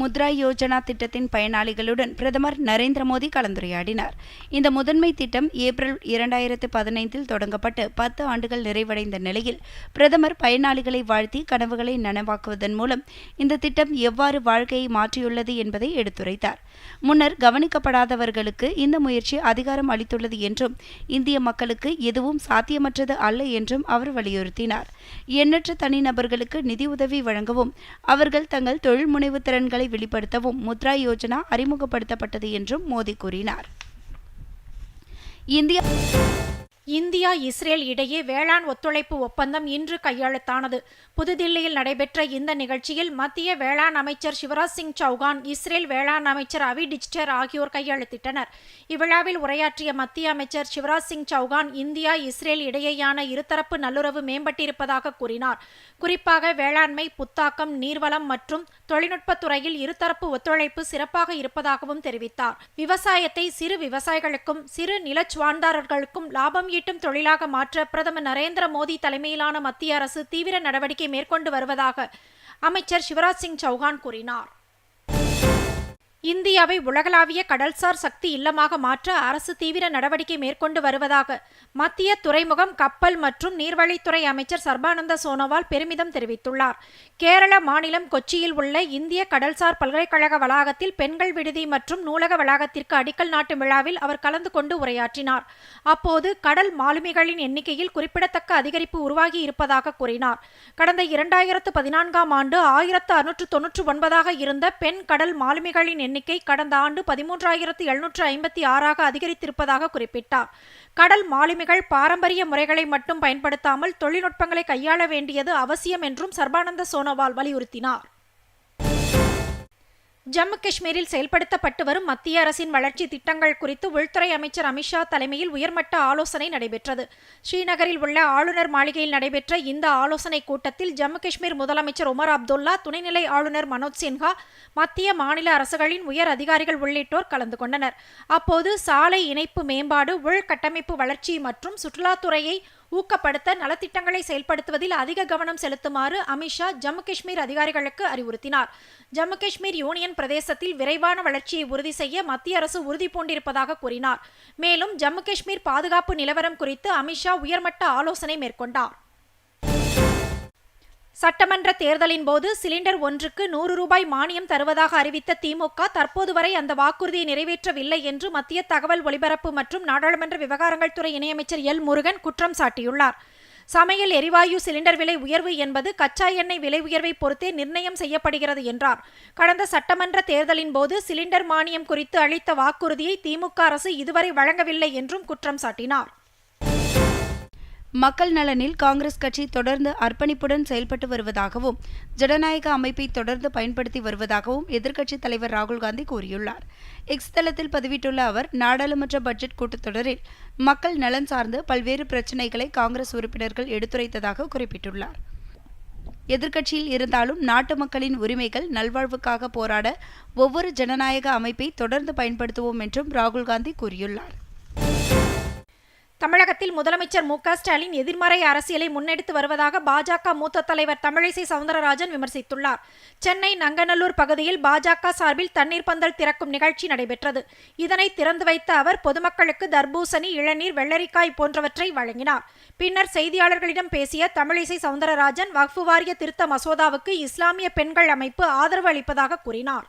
முத்ரா யோஜனா திட்டத்தின் பயனாளிகளுடன் பிரதமர் நரேந்திர மோடி கலந்துரையாடினார். இந்த முதன்மை திட்டம் ஏப்ரல் இரண்டாயிரத்து பதினைந்தில் தொடங்கப்பட்டு பத்து ஆண்டுகள் நிறைவடைந்த நிலையில் பிரதமர் பயனாளிகளை வாழ்த்தி கனவுகளை நனவாக்குவதன் மூலம் இந்த திட்டம் எவ்வாறு வாழ்க்கையை மாற்றியுள்ளது என்பதை எடுத்துரைத்தார். முன்னர் கவனிக்கப்படாதவர்களுக்கு இந்த முயற்சி அதிகாரம் அளித்துள்ளது என்றும் இந்திய மக்களுக்கு எதுவும் சாத்தியமற்றது அல்ல என்றும் அவர் வலியுறுத்தினார். எண்ணற்ற தனிநபர்களுக்கு நிதியுதவி வழங்கவும் அவர்கள் தங்கள் தொழில் முனைவு திறன்களை வெளிப்படுத்தவும் முத்ரா யோஜனா அறிமுகப்படுத்தப்பட்டது என்றும் மோடி கூறினார். இந்தியா இந்தியா இஸ்ரேல் இடையே வேளாண் ஒத்துழைப்பு ஒப்பந்தம் இன்று கையெழுத்தானது. புதுதில்லியில் நடைபெற்ற இந்த நிகழ்ச்சியில் மத்திய வேளாண் அமைச்சர் சிவராஜ் சிங் சௌகான் இஸ்ரேல் வேளாண் அமைச்சர் அவி டிஜ்டர் ஆகியோர் கையெழுத்திட்டனர். இவ்விழாவில் உரையாற்றிய மத்திய அமைச்சர் சிவராஜ் சிங் சௌகான் இந்தியா இஸ்ரேல் இடையேயான இருதரப்பு நல்லுறவு மேம்பட்டிருப்பதாக கூறினார். குறிப்பாக வேளாண்மை புத்தாக்கம் நீர்வளம் மற்றும் தொழில்நுட்பத் துறையில் இருதரப்பு ஒத்துழைப்பு சிறப்பாக இருப்பதாகவும் தெரிவித்தார். விவசாயத்தை சிறு விவசாயிகளுக்கும் சிறு நிலச்சுவார்ந்தாரர்களுக்கும் லாபம் ஈட்டும் தொழிலாக மாற்ற பிரதமர் நரேந்திர மோடி தலைமையிலான மத்திய அரசு தீவிர நடவடிக்கை மேற்கொண்டு வருவதாக அமைச்சர் சிவராஜ் சிங் சௌகான் கூறினார். இந்தியாவை உலகளாவிய கடல்சார் சக்தி இல்லமாக மாற்ற அரசு தீவிர நடவடிக்கை மேற்கொண்டு வருவதாக மத்திய துறைமுகம் கப்பல் மற்றும் நீர்வழித்துறை அமைச்சர் சர்பானந்த சோனோவால் பெருமிதம் தெரிவித்துள்ளார். கேரள மாநிலம் கொச்சியில் உள்ள இந்திய கடல்சார் பல்கலைக்கழக வளாகத்தில் பெண்கள் விடுதி மற்றும் நூலக வளாகத்திற்கு அடிக்கல் நாட்டும் விழாவில் அவர் கலந்து கொண்டு உரையாற்றினார். அப்போது கடல் மாலுமிகளின் எண்ணிக்கையில் குறிப்பிடத்தக்க அதிகரிப்பு உருவாகி இருப்பதாக கூறினார். கடந்த இரண்டாயிரத்து பதினான்காம் ஆண்டு ஆயிரத்து அறுநூற்று தொன்னூற்று ஒன்பதாக இருந்த பெண் கடல் மாலுமிகளின் எண்ணிக்கை கடந்த ஆண்டு பதிமூன்றாயிரத்து எழுநூற்று ஐம்பத்தி ஆறாக அதிகரித்திருப்பதாக குறிப்பிட்டார். கடல் மாலுமிகள் பாரம்பரிய முறைகளை மட்டும் பயன்படுத்தாமல் தொழில்நுட்பங்களை கையாள வேண்டியது அவசியம் என்றும் சர்பானந்த சோனோவால் வலியுறுத்தினார். ஜம்மு காஷ்மீரில் செயல்படுத்தப்பட்டு வரும் மத்திய அரசின் வளர்ச்சி திட்டங்கள் குறித்து உள்துறை அமைச்சர் அமித்ஷா தலைமையில் உயர்மட்ட ஆலோசனை நடைபெற்றது. ஸ்ரீநகரில் உள்ள ஆளுநர் மாளிகையில் நடைபெற்ற இந்த ஆலோசனைக் கூட்டத்தில் ஜம்மு காஷ்மீர் முதலமைச்சர் உமர் அப்துல்லா துணைநிலை ஆளுநர் மனோஜ் சின்ஹா மத்திய மாநில அரசுகளின் உயர் அதிகாரிகள் உள்ளிட்டோர் கலந்து கொண்டனர். அப்போது சாலை இணைப்பு மேம்பாடு உள்கட்டமைப்பு வளர்ச்சி மற்றும் சுற்றுலாத்துறையை ஊக்கப்படுத்த நலத்திட்டங்களை செயல்படுத்துவதில் அதிக கவனம் செலுத்துமாறு அமித்ஷா ஜம்மு காஷ்மீர் அதிகாரிகளுக்கு அறிவுறுத்தினார். ஜம்மு காஷ்மீர் யூனியன் பிரதேசத்தில் விரைவான வளர்ச்சியை உறுதி செய்ய மத்திய அரசு உறுதி பூண்டிருப்பதாக கூறினார். மேலும் ஜம்மு காஷ்மீர் பாதுகாப்பு நிலவரம் குறித்து அமித்ஷா உயர்மட்ட ஆலோசனை மேற்கொண்டார். சட்டமன்ற தேர்தலின் போது சிலிண்டர் ஒன்றுக்கு நூறு ரூபாய் மானியம் தருவதாக அறிவித்த திமுக தற்போது வரை அந்த வாக்குறுதியை நிறைவேற்றவில்லை என்று மத்திய தகவல் ஒலிபரப்பு மற்றும் நாடாளுமன்ற விவகாரங்கள் துறை இணையமைச்சர் எல் முருகன் குற்றம் சாட்டியுள்ளார். சமையல் எரிவாயு சிலிண்டர் விலை உயர்வு என்பது கச்சா எண்ணெய் விலை உயர்வை பொறுத்தே நிர்ணயம் செய்யப்படுகிறது என்றார். கடந்த சட்டமன்ற தேர்தலின் போது சிலிண்டர் மானியம் குறித்து அளித்த வாக்குறுதியை திமுக அரசு இதுவரை வழங்கவில்லை என்றும் குற்றம் சாட்டினார். மக்கள் நலனில் காங்கிரஸ் கட்சி தொடர்ந்து அர்ப்பணிப்புடன் செயல்பட்டு வருவதாகவும் ஜனநாயக அமைப்பை தொடர்ந்து பயன்படுத்தி வருவதாகவும் எதிர்க்கட்சித் தலைவர் ராகுல் காந்தி கூறியுள்ளார். எக்ஸ் தளத்தில் பதிவிட்டுள்ள அவர் நாடாளுமன்ற பட்ஜெட் கூட்டத்தொடரில் மக்கள் நலன் சார்ந்து பல்வேறு பிரச்சினைகளை காங்கிரஸ் உறுப்பினர்கள் எடுத்துரைத்ததாக குறிப்பிட்டுள்ளார். எதிர்க்கட்சியில் இருந்தாலும் நாட்டு மக்களின் உரிமைகள் நல்வாழ்வுக்காக போராட ஒவ்வொரு ஜனநாயக அமைப்பை தொடர்ந்து பயன்படுத்துவோம் என்றும் ராகுல் காந்தி கூறியுள்ளார். தமிழகத்தில் முதலமைச்சர் மு ஸ்டாலின் எதிர்மறை அரசியலை முன்னெடுத்து வருவதாக பாஜக மூத்த தலைவர் தமிழிசை சவுந்தரராஜன் விமர்சித்துள்ளார். சென்னை நங்கநல்லூர் பகுதியில் பாஜக சார்பில் தண்ணீர் பந்தல் திறக்கும் நிகழ்ச்சி நடைபெற்றது. இதனை திறந்து வைத்த அவர் பொதுமக்களுக்கு தர்பூசணி இளநீர் வெள்ளரிக்காய் போன்றவற்றை வழங்கினார். பின்னர் செய்தியாளர்களிடம் பேசிய தமிழிசை சவுந்தரராஜன் வக்ஃபு வாரிய திருத்த மசோதாவுக்கு இஸ்லாமிய பெண்கள் அமைப்பு ஆதரவு அளிப்பதாக கூறினார்.